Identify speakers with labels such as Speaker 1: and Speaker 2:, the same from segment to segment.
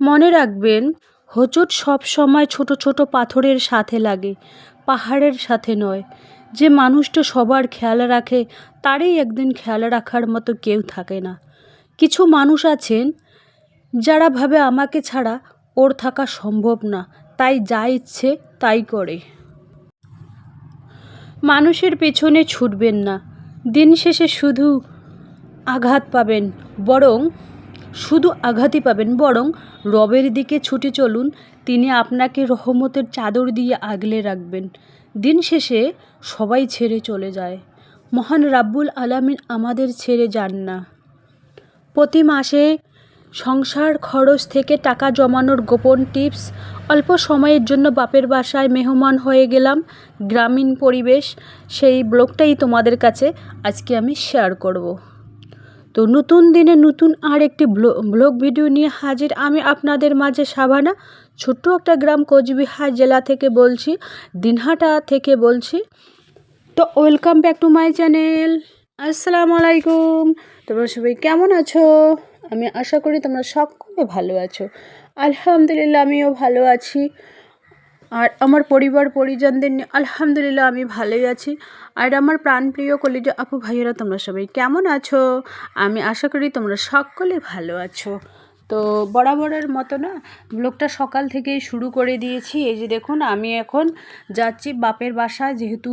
Speaker 1: মনে রাখবেন, হোঁচট সব সময় ছোট ছোট পাথরের সাথে লাগে, পাহাড়ের সাথে নয়। যে মানুষটা সবার খেয়াল রাখে, তারই একদিন খেয়াল রাখার মতো কেউ থাকে না। কিছু মানুষ আছেন, যারা ভাবে আমাকে ছাড়া ওর থাকা সম্ভব না, তাই যা ইচ্ছে তাই করে। মানুষের পেছনে ছুটবেন না, দিন শেষে শুধু আঘাত পাবেন, বরং শুধু আঘাতই পাবেন, বরং রবের দিকে ছুটে চলুন। তিনি আপনাকে রহমতের চাদর দিয়ে আগলে রাখবেন। দিন শেষে সবাই ছেড়ে চলে যায়। মহান রাব্বুল আলামিন আমাদের ছেড়ে যান না। প্রতি মাসে সংসার খরচ থেকে টাকা জমানোর গোপন টিপস, অল্প সময়ের জন্য বাপের বাসায় মেহমান হয়ে গেলাম, গ্রামীণ পরিবেশ, সেই ব্লগটাই তোমাদের কাছে আজকে আমি শেয়ার করব। তো নতুন দিনে নতুন আর একটি ব্লগ ভিডিও নিয়ে হাজির আমি আপনাদের মাঝে সাবানা, ছোট্ট একটা গ্রাম কোচবিহার জেলা থেকে বলছি, দিনহাটা থেকে বলছি। তো welcome back to my channel. আসসালামু আলাইকুম। তোমরা সবাই কেমন আছো? আমি আশা করি তোমরা সকলে ভালো আছো। আলহামদুলিল্লাহ, আমিও ভালো আছি। আর আমার পরিবার, পরিজনদের নিয়ে আলহামদুলিল্লাহ আমি ভালোই আছি। আর আমার প্রাণপ্রিয় কলিজা আপু ভাইয়েরা, তোমরা সবাই কেমন আছো? আমি আশা করি তোমরা সকলে ভালো আছো। তো বরাবরের মতো না, ব্লগটা সকাল থেকেই শুরু করে দিয়েছি। এই যে দেখুন, আমি এখন যাচ্ছি বাপের বাসায়। যেহেতু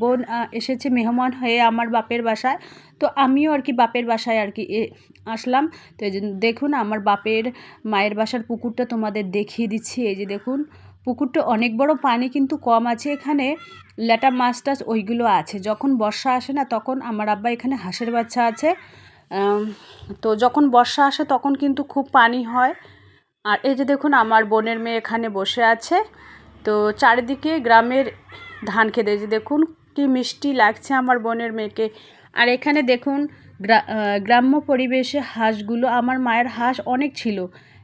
Speaker 1: বোন এসেছে মেহমান হয়ে আমার বাপের বাসায়, তো আমিও আর কি বাপের বাসায় আর কি আসলাম। তো এই দেখুন, আমার বাপের মায়ের বাসার পুকুরটা তোমাদের দেখিয়ে দিচ্ছি। এই যে দেখুন পুকুরটা অনেক বড়, পানি কিন্তু কম আছে এখানে। ল্যাটা মাছ টাছ ওইগুলো আছে। যখন বর্ষা আসে না, তখন আমার আব্বা এখানে হাঁসের বাচ্চা আছে। তো যখন বর্ষা আসে, তখন কিন্তু খুব পানি হয়। আর এই যে দেখুন, আমার বোনের মেয়ে এখানে বসে আছে। তো চারিদিকে গ্রামের ধান খেতে যে দেখুন, কি মিষ্টি লাগছে আমার বোনের মেয়েকে। আর এখানে দেখুন গ্রাম্য পরিবেশে হাঁসগুলো, আমার মায়ের হাঁস অনেক ছিল।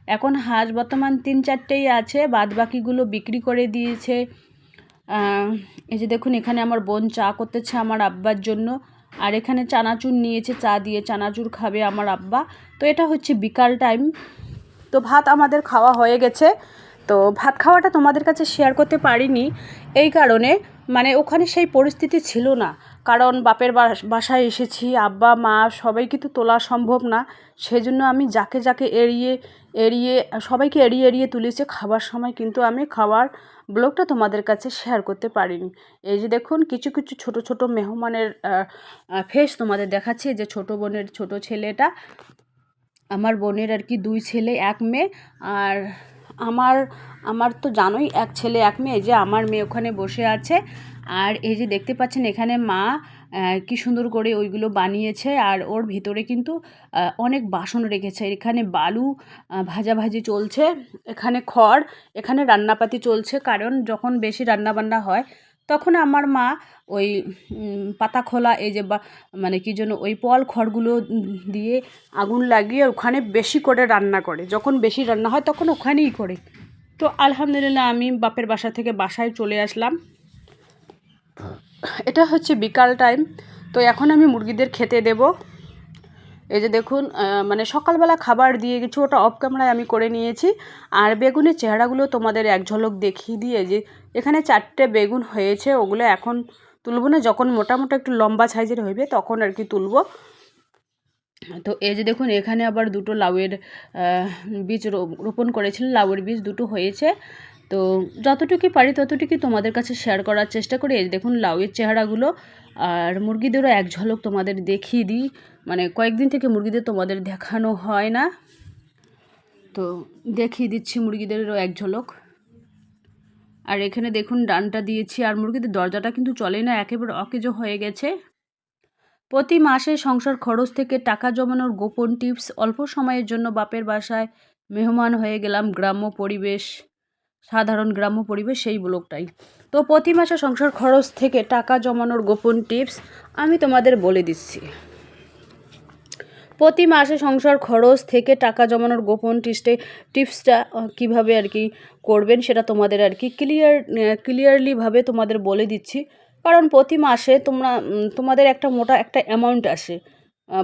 Speaker 1: এখন হাঁস বর্তমান তিন চারটেই আছে বাদ বাকিগুলো বিক্রি করে দিয়েছে। এই যে দেখুন, এখানে আমার বোন চা করতেছে আমার আব্বার জন্য, আর এখানে চানাচুর নিয়েছে, চা দিয়ে চানাচুর খাবে আমার আব্বা। তো এটা হচ্ছে বিকাল টাইম। তো ভাত আমাদের খাওয়া হয়ে গেছে। তো ভাত খাওয়াটা তোমাদের কাছে শেয়ার করতে পারিনি, এই কারণে মানে ওখানে সেই পরিস্থিতি ছিল না। কারণ বাপের বাসায় এসেছি, আব্বা, মা সবাইকে তো তোলা সম্ভব না। সেজন্য আমি যাকে যাকে এড়িয়ে এড়িয়ে, সবাইকে এড়িয়ে এড়িয়ে তুলেছে। খাবার সময় কিন্তু আমি খাবার ব্লগটা তোমাদের কাছে শেয়ার করতে পারিনি। এই যে দেখুন, কিছু কিছু ছোট ছোট মেহমানের ফেস তোমাদের দেখাচ্ছি। যে ছোট বোনের ছোট ছেলেটা, আমার বোনের আর কি দুই ছেলে, এক মেয়ে। আর আমার আমার তো জানোই, এক ছেলে, এক মেয়ে। যে আমার মেয়ে ওখানে বসে আছে। আর এই যে দেখতে পাচ্ছেন এখানে মা কি সুন্দর করে ওইগুলো বানিয়েছে আর ওর ভিতরে কিন্তু অনেক বাসন রেখেছে। এখানে বালু ভাজাভাজি চলছে, এখানে খড়, এখানে রান্নাপাতি চলছে। কারণ যখন বেশি রান্নাবান্না হয়, তখন আমার মা ওই পাতা খোলা এই যে বা মানে কী জন্য ওই পল খড়গুলো দিয়ে আগুন লাগিয়ে ওখানে বেশি করে রান্না করে। যখন বেশি রান্না হয়, তখন ওখানেই করে। তো আলহামদুলিল্লাহ আমি বাপের বাসা থেকে বাসায় চলে আসলাম। এটা হচ্ছে বিকাল টাইম। তো এখন আমি মুরগিদের খেতে দেব। এই যে দেখুন মানে সকালবেলা খাবার দিয়ে কিছু ওটা অফ ক্যামেরায় আমি করে নিয়েছি। আর বেগুনের চেহারাগুলো তোমাদের এক ঝলক দেখিয়ে দিয়ে যে এখানে চারটে বেগুন হয়েছে, ওগুলো এখন তুলবো না। যখন মোটামুটি একটু লম্বা সাইজের হইবে, তখন আর কি তুলবো। তো এই যে দেখুন, এখানে আবার দুটো লাউয়ের বীজ রোপণ করেছিলেন লাউয়ের বীজ দুটো হয়েছে। তো যতটুকু পারি ততটুকুই তোমাদের কাছে শেয়ার করার চেষ্টা করি। এই দেখুন, লাউয়ের চেহারাগুলো আর মুরগিদেরও এক ঝলক তোমাদের দেখিয়ে দিই। মানে কয়েকদিন থেকে মুরগিদের তোমাদের দেখানো হয় না। তো দেখিয়ে দিচ্ছি মুরগিদেরও এক ঝলক। আর এখানে দেখুন, ডানটা দিয়েছি। আর মুরগিদের দরজাটা কিন্তু চলে না, একেবারে অকেজো হয়ে গেছে। প্রতি মাসে সংসার খরচ থেকে টাকা জমানোর গোপন টিপস, অল্প সময়ের জন্য বাপের বাসায় মেহমান হয়ে গেলাম গ্রাম্য পরিবেশ। সাধারণ গ্রাম্য পরিবেশ সেই ব্লগটাই তো প্রতি মাসে সংসার খরচ থেকে টাকা জমানোর গোপন টিপস আমি তোমাদের বলে দিচ্ছি। প্রতি মাসে সংসার খরচ থেকে টাকা জমানোর গোপন টিপসে টিপসটা কীভাবে আর কি করবেন সেটা তোমাদের আর কি ক্লিয়ার ক্লিয়ারলিভাবে তোমাদের বলে দিচ্ছি। কারণ প্রতি মাসে তোমরা তোমাদের একটা মোটা একটা অ্যামাউন্ট আসে।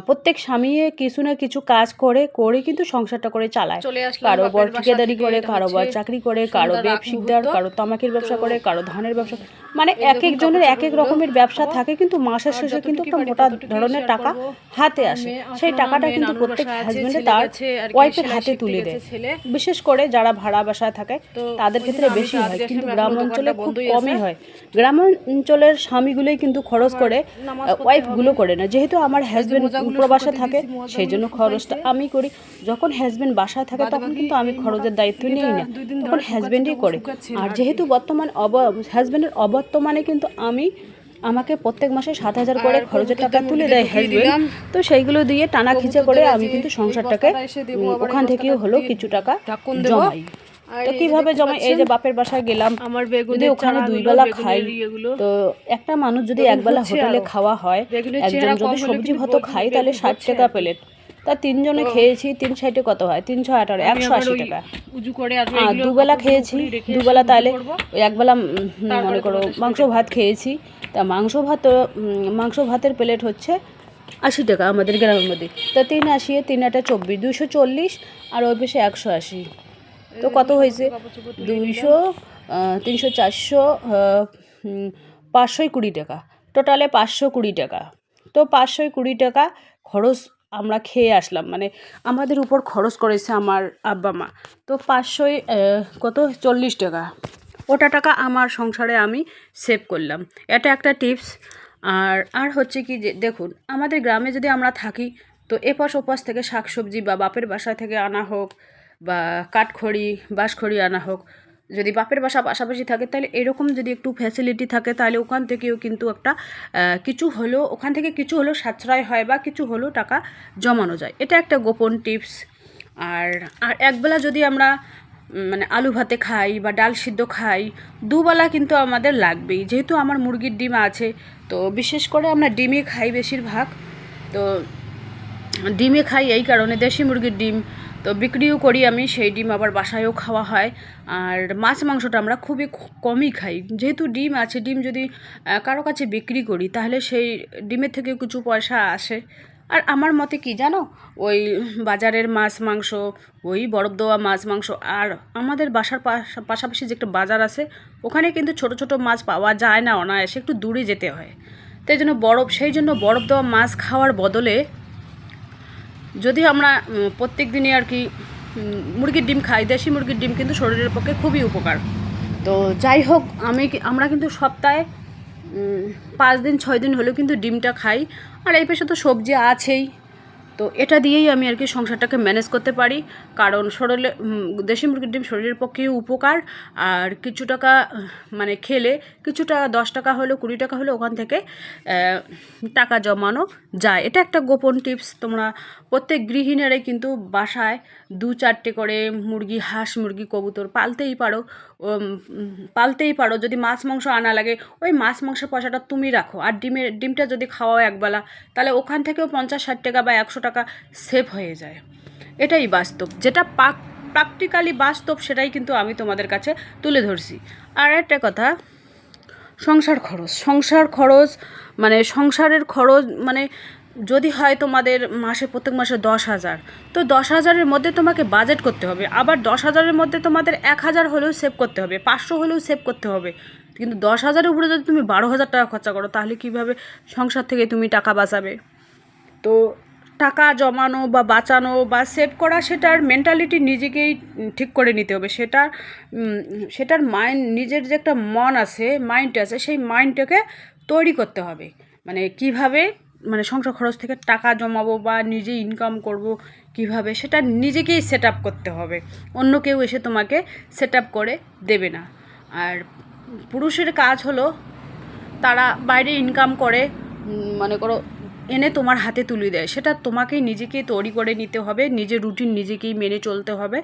Speaker 1: প্রত্যেক স্বামী কিছু না কিছু কাজ করে করে কিন্তু সংসারটা করে চালায়। কারও বর ঠিকাদারি করে কারও বর চাকরি করে কারও
Speaker 2: মুহূর্ত।
Speaker 1: কারও তামাকের ব্যবসা করে কারও ধানের ব্যবসা মানে এক একজনের এক এক রকমের ব্যবসা থাকে কিন্তু মাসের শেষে কিন্তু একটা মোটা ধরনের টাকা হাতে আসে। সেই টাকাটা কিন্তু প্রত্যেক হাজবেন্ডে তার ওয়াইফের হাতে তুলে দেয়। বিশেষ করে যারা ভাড়া বাসায় থাকে তাদের ক্ষেত্রে বেশি হয় কিন্তু গ্রাম অঞ্চলে খুব কমই হয়। গ্রাম অঞ্চলের স্বামীগুলোই কিন্তু খরচ করে ওয়াইফগুলো করে না। যেহেতু আমার হাজবেন্ড
Speaker 2: মোজাগুলো
Speaker 1: প্রবাসে
Speaker 2: শুকাতে
Speaker 1: থাকে সেই জন্য খরচটা আমি করি। যখন হাজবেন্ড বাসায় থাকে তখন কিন্তু আমি খরচের দায়িত্ব নিই না। তখন
Speaker 2: তবু
Speaker 1: করে। আর যেহেতু বর্তমান অব হাজবেন্ডের অবর্তমানে কিন্তু আমি আমাকে প্রত্যেক মাসে সাত হাজার করে খরচের টাকা তুলে দেয়
Speaker 2: দিলাম।
Speaker 1: তো সেইগুলো দিয়ে টানা খিচে করে আমি কিন্তু সংসারটাকে ওখান থেকেও হলো কিছু টাকা জমাই। তো কীভাবে জমাই এই যে বাপের বাসায় গেলাম
Speaker 2: আমার
Speaker 1: যদি ওখানে দুই বেলা খাই তো একটা মানুষ যদি একবেলা হোটেলে খাওয়া হয় একজন যদি সবজি ভাত খাই তাহলে ষাট টাকা প্লেট তা তিনজনে খেয়েছি তিন ষাটে কত হয়? তিনশো আঠারো একশো আশি টাকা। হ্যাঁ দুবেলা খেয়েছি দুবেলা তাহলে একবেলা মনে করো মাংস ভাত খেয়েছি। তা মাংস ভাত মাংস ভাতের প্লেট হচ্ছে আশি টাকা আমাদের গ্রামের মধ্যে। তা তিন আশি তিন আটা চব্বিশ দুশো চল্লিশ আর ওই পাশে একশো আশি। তো কত হয়েছে? দুইশো তিনশো, চারশো পাঁচশোই কুড়ি টাকা। টোটালে পাঁচশো কুড়ি টাকা। তো পাঁচশোই কুড়ি টাকা খরচ আমরা খেয়ে আসলাম। মানে আমাদের উপর খরচ করেছে আমার আব্বা মা। তো পাঁচশোই কত? চল্লিশ টাকা। ওটা টাকা আমার সংসারে আমি সেভ করলাম। এটা একটা টিপস আর আর হচ্ছে কি যে, দেখুন, আমাদের গ্রামে যদি আমরা থাকি, তো এপাশ ওপাশ থেকে শাকসবজি বা বাপের বাসা থেকে আনা হোক বা কাঠখড়ি, বাঁশখড়ি আনা হোক, যদি বাপের বাসা পাশাপাশি থাকে, তাহলে এরকম যদি একটু ফ্যাসিলিটি থাকে, তাহলে ওখান থেকেও কিন্তু একটা কিছু হলেও, ওখান থেকে কিছু হলেও সাশ্রয় হয় বা কিছু হলেও টাকা জমানো যায়। এটা একটা গোপন টিপস আর আর একবেলা যদি আমরা মানে আলু ভাতে খাই বা ডাল সিদ্ধ খাই, দুবেলা কিন্তু আমাদের লাগবেই। যেহেতু আমার মুরগির ডিম আছে, তো বিশেষ করে আমরা ডিমই খাই বেশিরভাগ। তো ডিমে খাই এই কারণে দেশি মুরগির ডিম তো বিক্রিও করি আমি, সেই ডিম আবার বাসায়ও খাওয়া হয়। আর মাছ মাংসটা আমরা খুবই কমই খাই। যেহেতু ডিম আছে, ডিম যদি কারও কাছে বিক্রি করি, তাহলে সেই ডিমের থেকেও কিছু পয়সা আসে। আর আমার মতে কি জানো? ওই বাজারের মাছ মাংস, ওই বরফ দেওয়া মাছ মাংস, আর আমাদের বাসার পাশা- পাশাপাশি যে একটা বাজার আছে, ওখানে কিন্তু ছোট ছোট মাছ পাওয়া যায় না অনায়াসে, একটু দূরে যেতে হয়। তাই জন্য বরফ, সেই জন্য বরফ দেওয়া মাছ খাওয়ার বদলে যদি আমরা প্রত্যেক দিনই আর কি মুরগির ডিম খাই, দেশি মুরগির ডিম কিন্তু শরীরের পক্ষে খুবই উপকার। তো যাই হোক, আমি আমরা কিন্তু সপ্তাহে পাঁচ দিন, ছয় দিন হলেও কিন্তু ডিমটা খাই। আর এই পেশে তো সবজি আছেই। তো এটা দিয়েই আমি আর কি সংসারটাকে ম্যানেজ করতে পারি। কারণ শরীরে দেশি মুরগির ডিম শরীরের পক্ষেও উপকার। আর কিছু টাকা মানে খেলে কিছু টাকা, দশ টাকা হলেও, কুড়ি টাকা হলেও ওখান থেকে টাকা জমানো যায়। এটা একটা গোপন টিপস। তোমরা প্রত্যেক গৃহিণীরাই কিন্তু বাসায় দু চারটে করে মুরগি, হাঁস মুরগি, কবুতর পালতেই পারো। পালতেই পারো। যদি মাছ, মাংস আনা লাগে, ওই মাছ মাংসের পয়সাটা তুমি রাখো। আর ডিমের, ডিমটা যদি খাওয়াও একবেলা, তাহলে ওখান থেকেও পঞ্চাশ, ষাট টাকা বা একশো টাকা সেভ হয়ে যায়। এটাই বাস্তব। যেটা পাক প্র্যাকটিক্যালি বাস্তব, সেটাই কিন্তু আমি তোমাদের কাছে তুলে ধরছি। আর একটা কথা, সংসার খরচ। সংসার খরচ মানে সংসারের খরচ মানে যদি হয় তোমাদের মাসে, প্রত্যেক মাসে দশ হাজার। তো দশ হাজারের মধ্যে তোমাকে বাজেট করতে হবে। আবার দশ হাজারের মধ্যে তোমাদের এক হাজার হলেও সেভ করতে হবে। পাঁচশো হলেও সেভ করতে হবে। কিন্তু দশ হাজারের উপরে যদি তুমি বারো হাজার টাকা খরচা করো, তাহলে কীভাবে সংসার থেকে তুমি টাকা বাঁচাবে? তো টাকা জমানো বা বাঁচানো বা সেভ করা, সেটার মেন্টালিটি নিজেকেই ঠিক করে নিতে হবে। সেটার সেটার মাইন্ড নিজের যে একটা মন আছে মাইন্ড আছে, সেই মাইন্ডটাকে তৈরি করতে হবে। মানে কীভাবে মানে সংসার খরচ থেকে টাকা জমাবো বা নিজে ইনকাম করব কীভাবে, সেটা নিজেকেই সেট আপ করতে হবে। অন্য কেউ এসে তোমাকে সেট আপ করে দেবে না। আর পুরুষের কাজ হলো, তারা বাইরে ইনকাম করে মনে করো এনে তোমার হাতে তুলে দেয়। সেটা তোমাকেই নিজেকেই তৈরি করে নিতে হবে, নিজের রুটিন নিজেকেই মেনে চলতে হবে।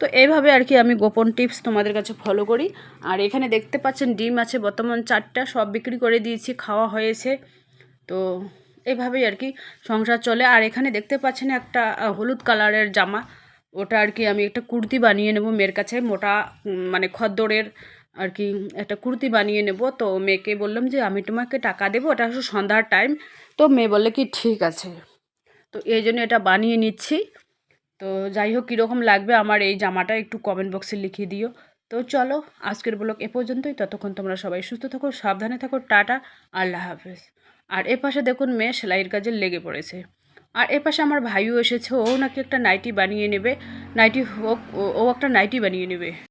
Speaker 1: তো এইভাবে আর কি আমি গোপন টিপস তোমাদের কাছে ফলো করি। আর এখানে দেখতে পাচ্ছেন ডিম আছে, বর্তমান চারটা সব বিক্রি করে দিয়েছি, খাওয়া হয়েছে। তো এভাবেই আর কি সংসার চলে। আর এখানে দেখতে পাচ্ছেন একটা হলুদ কালারের জামা। ওটা আর কি আমি একটা কুর্তি বানিয়ে নেব মেয়ের কাছে। মোটা মানে খদ্দরের আর কি একটা কুর্তি বানিয়ে নেব। তো মেয়েকে বললাম যে, আমি তোমাকে টাকা দেবো, ওটা আসলে সন্ধ্যার টাইম তো মেয়ে বললে, কি ঠিক আছে। তো এই জন্য এটা বানিয়ে নিচ্ছি। তো যাই হোক, কীরকম লাগবে আমার এই জামাটা একটু কমেন্ট বক্সে লিখিয়ে দিও। তো চলো, আজকের ব্লগ এ পর্যন্তই। ততক্ষণ তোমরা সবাই সুস্থ থাকো, সাবধানে থাকো, টাটা, আল্লাহ হাফেজ। আর এ পাশে দেখুন মেয়ে সেলাইয়ের কাজে লেগে পড়েছে। আর এ পাশে আমার ভাইও এসেছে, ও নাকি একটা নাইটি বানিয়ে নেবে। নাইটি হোক ও একটা নাইটি বানিয়ে নেবে।